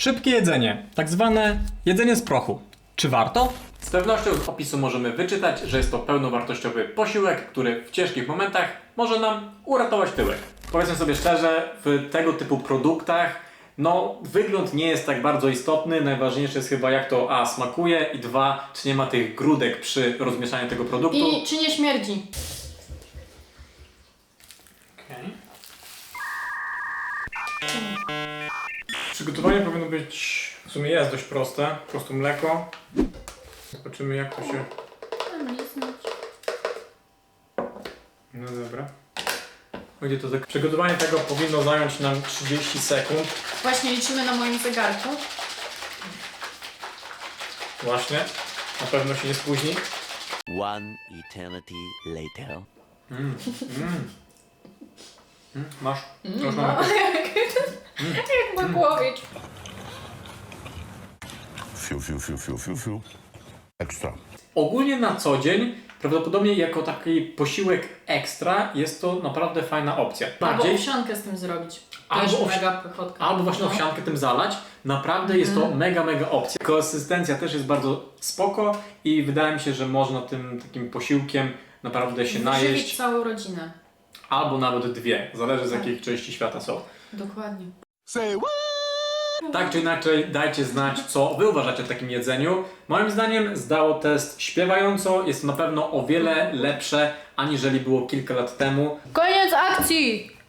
Szybkie jedzenie, tak zwane jedzenie z prochu. Czy warto? Z pewnością z opisu możemy wyczytać, że jest to pełnowartościowy posiłek, który w ciężkich momentach może nam uratować tyłek. Powiedzmy sobie szczerze, w tego typu produktach no, wygląd nie jest tak bardzo istotny. Najważniejsze jest chyba jak to A smakuje i dwa, czy nie ma tych grudek przy rozmieszaniu tego produktu. I czy nie śmierdzi? Okej. Przygotowanie powinno być, w sumie jest dość proste. Po prostu mleko. Zobaczymy jak to się... No dobra. Będzie to tak. Przygotowanie tego powinno zająć nam 30 sekund. Właśnie liczymy na moim zegarku. Właśnie. Na pewno się nie spóźni. One eternity later. Mm. Masz? Mm, Już no. Mamy. Jak Makłowicz. Fiu, fiu, fiu, fiu, fiu, fiu. Ekstra. Ogólnie na co dzień, prawdopodobnie jako taki posiłek ekstra, jest to naprawdę fajna opcja. Albo Bardziej, owsiankę z tym zrobić. Albo owsi- mega pychotka. albo właśnie No. owsiankę tym zalać. Naprawdę jest to mega, mega opcja. Konsystencja też jest bardzo spoko i wydaje mi się, że można tym takim posiłkiem naprawdę się Wyżywić najeść. całą rodzinę. Albo nawet dwie, zależy z Tak. jakiej części świata są. Dokładnie. Tak czy inaczej, dajcie znać, co wy uważacie o takim jedzeniu. Moim zdaniem zdało test śpiewająco. Jest to na pewno o wiele lepsze, aniżeli było kilka lat temu. Koniec akcji!